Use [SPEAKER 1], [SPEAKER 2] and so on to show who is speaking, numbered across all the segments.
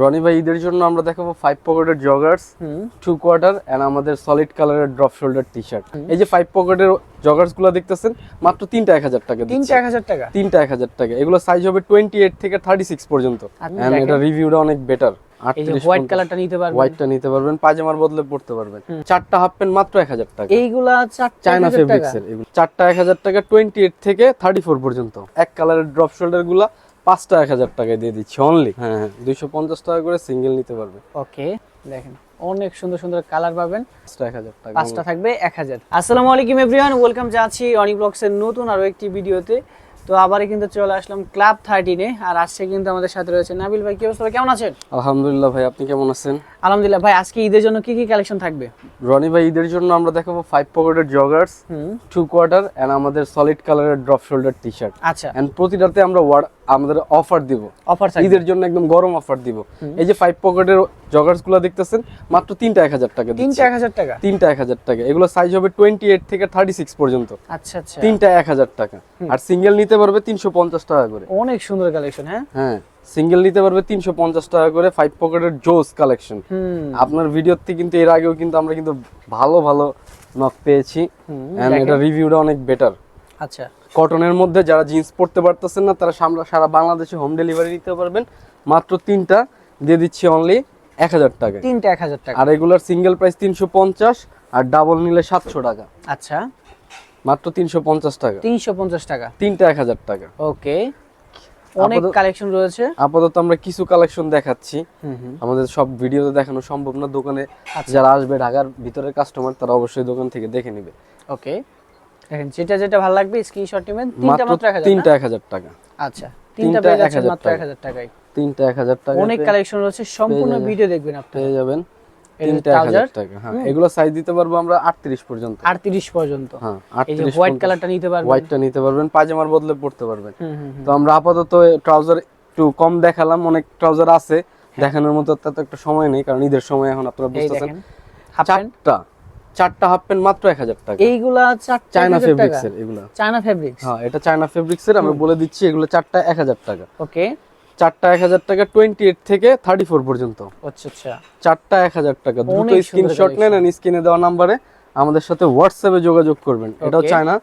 [SPEAKER 1] রনি ভাই ঈদের জন্য আমরা দেখাবো ফাইভ পকেটের জগার্স টু কোয়ার্টার এন্ড আমাদের সলিড কালারের ড্রপ শোল্ডার টি শার্ট এই যে ফাইভ পকেটের জগার্সগুলো দেখতেছেন মাত্র তিনটা এক হাজার টাকা
[SPEAKER 2] তিনটা এক হাজার টাকা?
[SPEAKER 1] তিনটা এক হাজার টাকা। এগুলো সাইজ হবে টোয়েন্টি এইট থেকে থার্টি সিক্স পর্যন্ত এটা রিভিউটা অনেক বেটার
[SPEAKER 2] হোয়াইট কালারটা নিতে পারবেন।
[SPEAKER 1] হোয়াইটটা নিতে পারবেন পাজামার বদলে পড়তে পারবেন। চারটা হাফ প্যান্ট মাত্র এক হাজার টাকা।
[SPEAKER 2] এইগুলা চারটা
[SPEAKER 1] চায়না
[SPEAKER 2] 1000 টাকা?
[SPEAKER 1] ফেব্রিক্স এর এগুলো। চারটা এক হাজার টাকা টোয়েন্টি এইট থেকে থার্টি ফোর পর্যন্ত। এক কালারের ড্রপ শোল্ডারগুলা পাঁচটা এক হাজার টাকায় দিয়ে দিচ্ছি অনলি হ্যাঁ হ্যাঁ। দুইশো পঞ্চাশ টাকা করে সিঙ্গেল নিতে পারবে।
[SPEAKER 2] ওকে দেখেন অনেক সুন্দর সুন্দর কালার পাবেন।
[SPEAKER 1] পাঁচটা
[SPEAKER 2] থাকবে এক হাজার। আসসালামু আলাইকুম এভরিওয়ান ওয়েলকাম জানাচ্ছি অনি ব্লগসের নতুন আরও একটি ভিডিওতে। তো আবারই কিন্তু চলে আসলাম ক্লাব থার্টিনে আর আজকে কিন্তু আমাদের সাথে রয়েছে নাবিল ভাই। কি অবস্থা কেমন আছেন?
[SPEAKER 1] আলহামদুলিল্লাহ ভাই আপনি কেমন আছেন?
[SPEAKER 2] আলহামদুলিল্লাহ ভাই আজকে ঈদের জন্য কি কি কালেকশন থাকবে?
[SPEAKER 1] রনি ভাই ঈদের জন্য আমরা দেখাবো ফাইভ পকেটের জগার্স টু কোয়ার্টার এন্ড আমাদের সলিড কালারের ড্রপ শোল্ডার টি শার্ট
[SPEAKER 2] আচ্ছা।
[SPEAKER 1] এন্ড প্রতিটাতে আমরা ওয়ার্ড আমাদের অফার দিব।
[SPEAKER 2] অফার
[SPEAKER 1] ঈদের জন্য একদম গরম অফার দিব। এই যে ফাইভ পকেটের জগার্সগুলো দেখতেছেন মাত্র তিনটা এক হাজার টাকা
[SPEAKER 2] তিনটা এক হাজার টাকা?
[SPEAKER 1] তিনটা এক হাজার টাকা। এগুলো সাইজ হবে টোয়েন্টি এইট থেকে থার্টি সিক্স পর্যন্ত।
[SPEAKER 2] আচ্ছা আচ্ছা।
[SPEAKER 1] তিনটা এক হাজার টাকা। আর সিঙ্গেল নিতে পারবে তিনশো পঞ্চাশ টাকা করে।
[SPEAKER 2] অনেক সুন্দর কালেকশন হ্যাঁ?
[SPEAKER 1] হ্যাঁ সিঙ্গেল নিতে পারবে তিনশো পঞ্চাশ টাকা করে ফাইভ পকেটের জোস কালেকশন আপনার ভিডিওতে কিন্তু এর আগেও কিন্তু আমরা কিন্তু ভালো ভালো নক পেয়েছি। এটা রিভিউটা অনেক বেটার
[SPEAKER 2] আচ্ছা।
[SPEAKER 1] কটনের মধ্যে যারা জিন্স পরতে পারতেছেন না তারা সারা বাংলাদেশে হোম ডেলিভারি নিতে পারবেন। মাত্র তিনটা দিয়ে দিচ্ছি অনলি এক হাজার টাকা
[SPEAKER 2] তিনটা এক হাজার টাকা।
[SPEAKER 1] আর এগুলোর সিঙ্গেল প্রাইস তিনশো পঞ্চাশ আর ডাবল নিলে সাতশো টাকা।
[SPEAKER 2] আচ্ছা।
[SPEAKER 1] মাত্র তিনশো পঞ্চাশ টাকা।
[SPEAKER 2] তিনশো পঞ্চাশ টাকা।
[SPEAKER 1] তিনটা এক হাজার টাকা।
[SPEAKER 2] ওকে। অনেক
[SPEAKER 1] আপাতত-
[SPEAKER 2] কালেকশন রয়েছে।
[SPEAKER 1] আপাতত আমরা কিছু কালেকশন দেখাচ্ছি। আমাদের সব ভিডিওতে দেখানো সম্ভব না। দোকানে
[SPEAKER 2] আচ্ছা।
[SPEAKER 1] যারা আসবে ঢাকার ভিতরের কাস্টমার তারা অবশ্যই দোকান থেকে দেখে নেবে।
[SPEAKER 2] ওকে। দেখেন যেটা যেটা ভালো লাগবে স্ক্রিনশট নেবেন। তিনটা
[SPEAKER 1] মাত্র
[SPEAKER 2] মাত্র এক হাজার
[SPEAKER 1] তিনটা এক হাজার টাকা।
[SPEAKER 2] আচ্ছা তিনটা পেয়ে যাচ্ছেন মাত্র
[SPEAKER 1] টাকা।
[SPEAKER 2] এক হাজার টাকায়।
[SPEAKER 1] তিনটা এক হাজার টাকা
[SPEAKER 2] অনেক কালেকশন রয়েছে সম্পূর্ণ। ভিডিও দেখবেন আপনি
[SPEAKER 1] পেয়ে যাবেন। তিনটা এক হাজার
[SPEAKER 2] trouser,
[SPEAKER 1] টাকা হ্যাঁ এগুলো সাইজ দিতে পারব আমরা আটত্রিশ পর্যন্ত।
[SPEAKER 2] আটত্রিশ পর্যন্ত।
[SPEAKER 1] হ্যাঁ
[SPEAKER 2] এই যে হোয়াইট কালারটা নিতে পারবেন।
[SPEAKER 1] হোয়াইটটা নিতে পারবেন পাজামার বদলে পড়তে পারবেন। তো আমরা আপাতত ট্রাউজার একটু কম দেখালাম অনেক ট্রাউজার আছে। দেখানোর মতো তত একটা সময় নেই কারণ ঈদের সময় এখন আপনারা
[SPEAKER 2] হ্যাঁ।
[SPEAKER 1] বুঝতেছেন। চারটা। চারটা হাফ প্যান্ট মাত্র এক হাজার টাকা।
[SPEAKER 2] এইগুলা
[SPEAKER 1] চায়না ফেব্রিক্স এর এগুলা।
[SPEAKER 2] চায়না ফেব্রিক্স
[SPEAKER 1] হ্যাঁ এটা চায়না ফেব্রিক্স এর আমি বলে দিচ্ছি এগুলো চারটা এক হাজার টাকা।
[SPEAKER 2] ওকে।
[SPEAKER 1] চারটা এক হাজার টাকা টোয়েন্টি এইট থেকে থার্টি ফোর পর্যন্ত।
[SPEAKER 2] আচ্ছা আচ্ছা।
[SPEAKER 1] চারটা এক হাজার টাকা।
[SPEAKER 2] দুটো
[SPEAKER 1] স্ক্রিনশট নেন স্ক্রিনে দেওয়া নাম্বারে আমাদের সাথে হোয়াটসঅ্যাপে যোগাযোগ করবেন। এটাও চায়না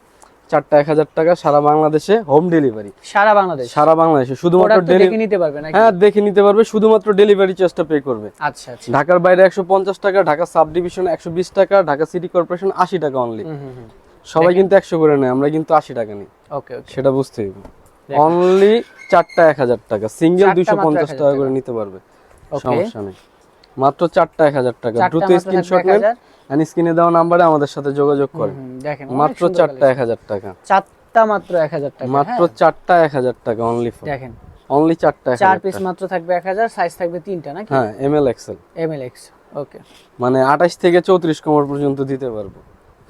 [SPEAKER 1] চারটা এক হাজার টাকা সারা বাংলাদেশে হোম ডেলিভারি
[SPEAKER 2] সারা বাংলাদেশ?
[SPEAKER 1] সারা বাংলাদেশে শুধুমাত্র
[SPEAKER 2] দেখে নিতে পারবেন নাকি?
[SPEAKER 1] হ্যাঁ দেখে নিতে পারবে শুধুমাত্র ডেলিভারি চার্জটা পে করবে।
[SPEAKER 2] আচ্ছা আচ্ছা।
[SPEAKER 1] ঢাকার বাইরে একশো পঞ্চাশ টাকা ঢাকা সাব ডিভিশন একশো বিশ টাকা ঢাকা সিটি কর্পোরেশন আশি টাকা অনলি সবাই কিন্তু একশো করে নেয় আমরা কিন্তু আশি টাকা নিই।
[SPEAKER 2] ওকে
[SPEAKER 1] সেটা বুঝতে হবে। অনলি চারটা এক হাজার টাকা সিঙ্গেল দুইশো পঞ্চাশ টাকা
[SPEAKER 2] টাকা।
[SPEAKER 1] করে নিতে পারবে। সমস্যা নেই। মাত্র চারটা এক হাজার টাকা। দ্রুত স্ক্রিনশট নেন
[SPEAKER 2] 1000
[SPEAKER 1] এন্ড স্ক্রিনে দেওয়া নাম্বারে আমাদের সাথে যোগাযোগ করেন।
[SPEAKER 2] দেখেন
[SPEAKER 1] মাত্র
[SPEAKER 2] সুন্দর
[SPEAKER 1] চারটা
[SPEAKER 2] collection।
[SPEAKER 1] এক হাজার টাকা।
[SPEAKER 2] চারটা মাত্র এক হাজার টাকা
[SPEAKER 1] মাত্র
[SPEAKER 2] হ্যাঁ?
[SPEAKER 1] চারটা এক হাজার টাকা অনলি ফর
[SPEAKER 2] দেখেন।
[SPEAKER 1] অনলি চারটা এক
[SPEAKER 2] চার
[SPEAKER 1] হাজার
[SPEAKER 2] পিস মাত্র থাকবে এক হাজার সাইজ থাকবে তিনটা নাকি?
[SPEAKER 1] হ্যাঁ M L XL
[SPEAKER 2] M L X okay
[SPEAKER 1] মানে আঠাশ থেকে চৌত্রিশ কোমর পর্যন্ত দিতে পারব।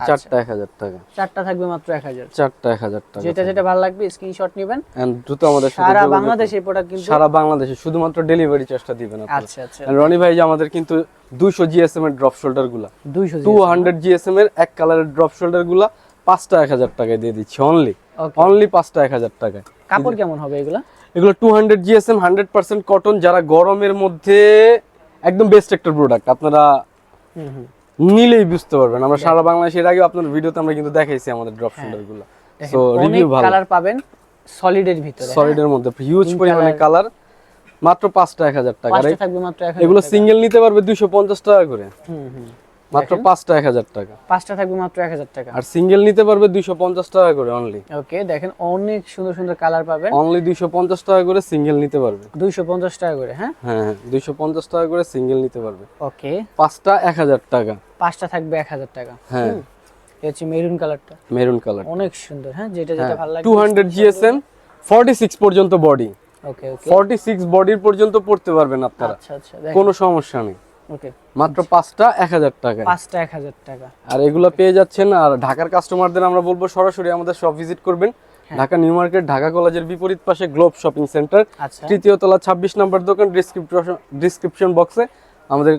[SPEAKER 1] চারটা এক হাজার টাকা।
[SPEAKER 2] চারটা থাকবে মাত্র এক হাজার।
[SPEAKER 1] চারটা এক হাজার টাকা
[SPEAKER 2] যেটা যেটা ভালো লাগবে স্ক্রিনশট নেবেন।
[SPEAKER 1] দ্রুত আমাদের
[SPEAKER 2] সারা
[SPEAKER 1] যোগাযোগ
[SPEAKER 2] এই প্রোডাক্ট কিন্তু
[SPEAKER 1] সারা বাংলাদেশে শুধুমাত্র ডেলিভারি চার্জটা দিবেন
[SPEAKER 2] আচ্ছা আচ্ছা।
[SPEAKER 1] রনি ভাই যে আমাদের কিন্তু দুইশো জিএসএম এর ড্রপ শোল্ডারগুলা
[SPEAKER 2] দুইশো
[SPEAKER 1] টু হান্ড্রেড জিএসএম এর এক কালারের ড্রপ শোল্ডারগুলা পাঁচটা এক হাজার টাকায় দিয়ে দিচ্ছি অনলি অনলি পাঁচটা এক হাজার টাকায়।
[SPEAKER 2] কাপড় কেমন হবে এগুলা?
[SPEAKER 1] এগুলো two hundred GSM hundred percent cotton যারা গরমের মধ্যে একদম বেস্ট একটা প্রোডাক্ট আপনারা
[SPEAKER 2] হুম হুম।
[SPEAKER 1] নিলেই বুঝতে পারবেন। আমরা সারা বাংলাদেশের আগে আপনার ভিডিওতে আমরা কিন্তু দেখাইছি আমাদের ড্রপ
[SPEAKER 2] শোল্ডারগুলো
[SPEAKER 1] সো রিভিউ ভালো।
[SPEAKER 2] কালার পাবেন সলিডের ভিতরে
[SPEAKER 1] সলিডের মধ্যে হিউজ পরিমাণে কালার মাত্র পাঁচটা এক হাজার টাকা
[SPEAKER 2] পাঁচটা থাকবে মাত্র এক হাজার
[SPEAKER 1] এগুলো সিঙ্গেল নিতে পারবে দুইশো পঞ্চাশ টাকা করে।
[SPEAKER 2] হুম হুম।
[SPEAKER 1] মাত্র পাঁচটা এক হাজার টাকা।
[SPEAKER 2] পাঁচটা থাকবে মাত্র এক হাজার টাকা।
[SPEAKER 1] আর সিঙ্গেল নিতে পারবে দুইশো পঞ্চাশ টাকা করে অনলি
[SPEAKER 2] ওকে দেখেন অনেক সুন্দর সুন্দর কালার পাবেন।
[SPEAKER 1] অনলি দুইশো পঞ্চাশ টাকা করে সিঙ্গেল নিতে পারবে।
[SPEAKER 2] দুইশো পঞ্চাশ টাকা করে হ্যাঁ?
[SPEAKER 1] হ্যাঁ হ্যাঁ দুইশো পঞ্চাশ টাকা করে সিঙ্গেল নিতে পারবে।
[SPEAKER 2] ওকে।
[SPEAKER 1] পাঁচটা এক হাজার টাকা।
[SPEAKER 2] পাঁচটা থাকবে এক হাজার টাকা।
[SPEAKER 1] হ্যাঁ।
[SPEAKER 2] এই হচ্ছে মেরুন কালারটা
[SPEAKER 1] মেরুন কালার
[SPEAKER 2] অনেক সুন্দর হ্যাঁ যেটা যেটা ভালো লাগবে।
[SPEAKER 1] Two hundred GSM forty six পর্যন্ত body
[SPEAKER 2] okay okay.
[SPEAKER 1] Forty six বডির পর্যন্ত পড়তে পারবেন আপনারা।
[SPEAKER 2] আচ্ছা আচ্ছা
[SPEAKER 1] কোনো সমস্যা নেই।
[SPEAKER 2] ওকে
[SPEAKER 1] মাত্র পাঁচটা এক হাজার টাকা
[SPEAKER 2] পাঁচটা এক হাজার টাকা।
[SPEAKER 1] আর এগুলো পেয়ে যাচ্ছেন আর ঢাকার কাস্টমারদের আমরা বলব সরাসরি আমাদের শপ ভিজিট করবেন। ঢাকা নিউ মার্কেট ঢাকা কলেজের বিপরীত পাশে গ্লোব শপিং সেন্টার তৃতীয় তলা ছাব্বিশ নম্বর দোকান ডিসক্রিপশন ডিসক্রিপশন বক্সে আমাদের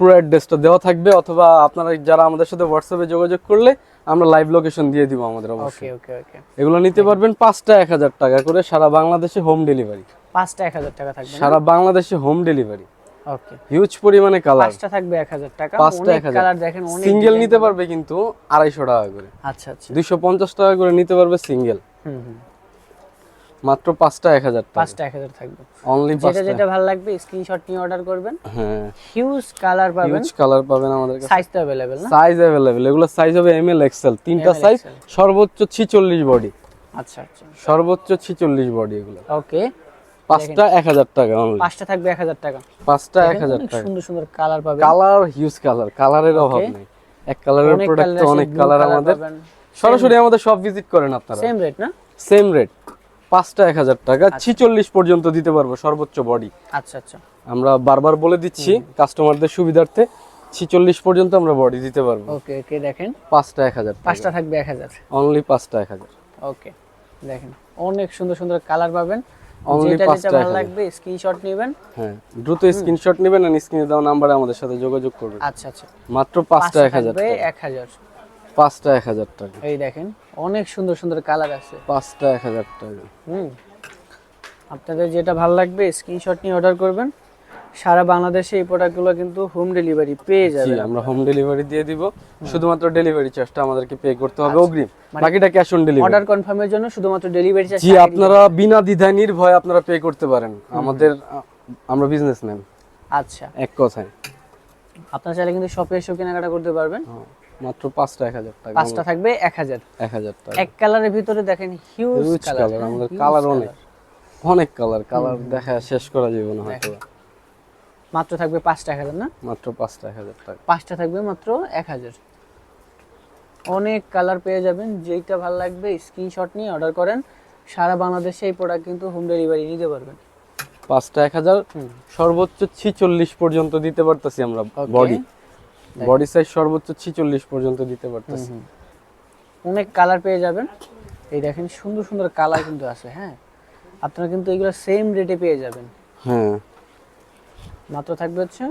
[SPEAKER 1] পুরো অ্যাড্রেসটা দেওয়া থাকবে অথবা আপনারা যারা আমাদের সাথে হোয়াটসঅ্যাপে যোগাযোগ করলে আমরা লাইভ লোকেশন দিয়ে দিব আমাদের অবশ্যই।
[SPEAKER 2] ওকে ওকে
[SPEAKER 1] এগুলো নিতে পারবেন পাঁচটা এক হাজার টাকা করে সারা বাংলাদেশে হোম ডেলিভারি
[SPEAKER 2] পাঁচটা এক হাজার টাকা থাকবে
[SPEAKER 1] সারা বাংলাদেশে হোম ডেলিভারি
[SPEAKER 2] ওকে
[SPEAKER 1] হিউজ পরিমাণে কালার
[SPEAKER 2] পাঁচটা থাকবে এক হাজার টাকা।
[SPEAKER 1] পাঁচটা
[SPEAKER 2] কালার দেখেন অনেক
[SPEAKER 1] সিঙ্গেল নিতে পারবে কিন্তু আড়াইশো টাকা করে।
[SPEAKER 2] আচ্ছা আচ্ছা।
[SPEAKER 1] দুইশো পঞ্চাশ টাকা করে নিতে পারবে সিঙ্গেল
[SPEAKER 2] হুম হুম।
[SPEAKER 1] মাত্র পাঁচটা এক হাজার টাকা।
[SPEAKER 2] পাঁচটা এক হাজার থাকবে।
[SPEAKER 1] অনলি
[SPEAKER 2] যেটা যেটা ভালো লাগবে স্ক্রিনশট নিয়ে অর্ডার করবেন।
[SPEAKER 1] হ্যাঁ।
[SPEAKER 2] হিউজ কালার পাবেন।
[SPEAKER 1] হিউজ কালার পাবেন আমাদের কাছে।
[SPEAKER 2] সাইজ তো অ্যাভেলেবেল না?
[SPEAKER 1] সাইজ অ্যাভেলেবেল এগুলো সাইজ হবে এম এল এক্সেল তিনটা সাইজ সর্বোচ্চ ছিচল্লিশ বডি
[SPEAKER 2] আচ্ছা আচ্ছা।
[SPEAKER 1] সর্বোচ্চ ছিচল্লিশ বডি এগুলো।
[SPEAKER 2] ওকে
[SPEAKER 1] পাঁচটা এক হাজার টাকা
[SPEAKER 2] পাঁচটা থাকবে এক হাজার টাকা।
[SPEAKER 1] পাঁচটা এক
[SPEAKER 2] দেখেন,
[SPEAKER 1] হাজার
[SPEAKER 2] অনেক
[SPEAKER 1] টাকা।
[SPEAKER 2] সুন্দর সুন্দর কালার পাবেন।
[SPEAKER 1] কালার হিউজ কালার কালারের অভাব নেই। এক কালারের প্রোডাক্ট অনেক কালার আমাদের। সরাসরি আমাদের সব ভিজিট করেন আপনারা।
[SPEAKER 2] সেম রেট না?
[SPEAKER 1] সেম রেট পাঁচটা এক হাজার টাকা ছিচল্লিশ পর্যন্ত দিতে পারব সর্বোচ্চ বডি
[SPEAKER 2] আচ্ছা আচ্ছা।
[SPEAKER 1] আমরা বারবার বলে দিচ্ছি কাস্টমারদের সুবিধার্থে ছিচল্লিশ পর্যন্ত আমরা বডি দিতে পারব।
[SPEAKER 2] ওকে ওকে দেখেন।
[SPEAKER 1] পাঁচটা এক হাজার টাকা।
[SPEAKER 2] পাঁচটা থাকবে এক হাজার।
[SPEAKER 1] অনলি পাঁচটা এক হাজার।
[SPEAKER 2] ওকে দেখেন। অনেক সুন্দর সুন্দর কালার পাবেন। ভালো লাগবে স্ক্রিনশট নেবেন।
[SPEAKER 1] হ্যাঁ দ্রুত স্ক্রিনশট নেবেন আর স্ক্রিনে দেওয়া নাম্বারে আমাদের সাথে যোগাযোগ করবেন।
[SPEAKER 2] আচ্ছা আচ্ছা।
[SPEAKER 1] মাত্র পাঁচটা এক হাজার
[SPEAKER 2] থাকবে
[SPEAKER 1] টাকা।
[SPEAKER 2] এক হাজার।
[SPEAKER 1] পাঁচটা এক হাজার টাকা।
[SPEAKER 2] এই দেখেন অনেক সুন্দর সুন্দর কালার আছে।
[SPEAKER 1] পাঁচটা এক হাজার টাকা।
[SPEAKER 2] হুম। আপনাদের যেটা ভালো লাগবে স্ক্রিনশট নিয়ে অর্ডার করবেন। সারা বাংলাদেশে এই প্রোডাক্টগুলো কিন্তু হোম ডেলিভারি পেয়ে যাবে
[SPEAKER 1] আমরা হোম ডেলিভারি দিয়ে দিব। শুধুমাত্র ডেলিভারি চার্জটা আমাদেরকে পে করতে হবে
[SPEAKER 2] আচ্ছা।
[SPEAKER 1] অগ্রিম। বাকিটা ক্যাশ অন ডেলিভারি
[SPEAKER 2] অর্ডার কনফার্মের জন্য শুধুমাত্র ডেলিভারি চার্জ
[SPEAKER 1] জি আপনারা বিনা দ্বিধায় নির্ভয় আপনারা পে করতে পারেন। আমাদের আমরা বিজনেস ম্যান
[SPEAKER 2] আচ্ছা।
[SPEAKER 1] এক কথায়।
[SPEAKER 2] আপনারা চাইলে কিন্তু শপে এসেও কেনাকাটা করতে পারবেন।
[SPEAKER 1] হ্যাঁ, মাত্র পাঁচটা এক হাজার টাকা।
[SPEAKER 2] পাঁচটা থাকবে এক হাজার।
[SPEAKER 1] এক হাজার টাকা।
[SPEAKER 2] এক কালারের ভিতরে দেখেন হিউজ কালার
[SPEAKER 1] কালার আমাদের কালার অনেক। অনেক কালার কালার দেখা শেষ করা যাবে না হয়তো।
[SPEAKER 2] মাত্র থাকবে পাঁচটা এক হাজার না?
[SPEAKER 1] মাত্র পাঁচটা এক হাজার টাকা।
[SPEAKER 2] পাঁচটা থাকবে মাত্র এক হাজার। অনেক কালার পেয়ে যাবেন যেইটা ভালো লাগবে স্ক্রিনশট নিয়ে অর্ডার করেন। সারা বাংলাদেশে এই প্রোডাক্ট কিন্তু হোম ডেলিভারি নিতে পারবেন।
[SPEAKER 1] পাঁচটা এক হাজার সর্বোচ্চ ছিচল্লিশ পর্যন্ত দিতে পারতেছি আমরা বডি বডি সাইজ সর্বোচ্চ ছিচল্লিশ পর্যন্ত দিতে পারতেছি।
[SPEAKER 2] অনেক কালার পেয়ে যাবেন। এই দেখেন সুন্দর সুন্দর কালার কিন্তু আছে হ্যাঁ? আপনারা কিন্তু এগুলো সেম রেটে পেয়ে যাবেন।
[SPEAKER 1] হ্যাঁ।
[SPEAKER 2] মাত্র থাকবে হচ্ছে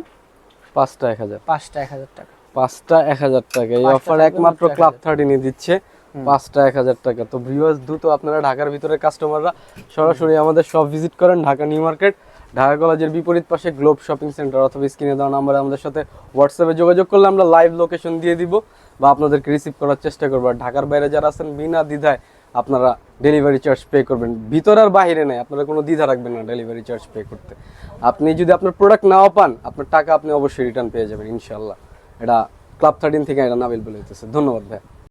[SPEAKER 1] পাঁচটা এক হাজার।
[SPEAKER 2] পাঁচটা এক হাজার টাকা।
[SPEAKER 1] পাঁচটা এক হাজার টাকা। এই অফার একমাত্র
[SPEAKER 2] মাত্র
[SPEAKER 1] ক্লাব থার্টিনে দিচ্ছে। পাঁচটা এক হাজার টাকা। তো ভিউয়ার্স দ্রুত আপনারা ঢাকার ভিতরে কাস্টমাররা সরাসরি আমাদের সব ভিজিট করেন ঢাকা নিউ মার্কেট। ঢাকা কলেজের বিপরীত পাশে গ্লোব শপিং সেন্টার অথবা স্ক্রিনে দেওয়া নাম্বারে আমাদের সাথে হোয়াটসঅ্যাপে যোগাযোগ করলে আমরা লাইভ লোকেশন দিয়ে দিব বা আপনাদেরকে রিসিভ করার চেষ্টা করব। আর ঢাকার বাইরে যারা আছেন বিনা দ্বিধায় আপনারা ডেলিভারি চার্জ পে করবেন। ভিতর আর বাহিরে নেই, আপনারা কোনো দ্বিধা রাখবেন না ডেলিভারি চার্জ পে করতে। আপনি যদি আপনার প্রোডাক্ট নাও পান, আপনার টাকা আপনি অবশ্যই রিটার্ন পেয়ে যাবেন ইনশাল্লাহ এটা ক্লাব থার্টিন থেকে এটা নাবিল বলে ধন্যবাদ ভাই।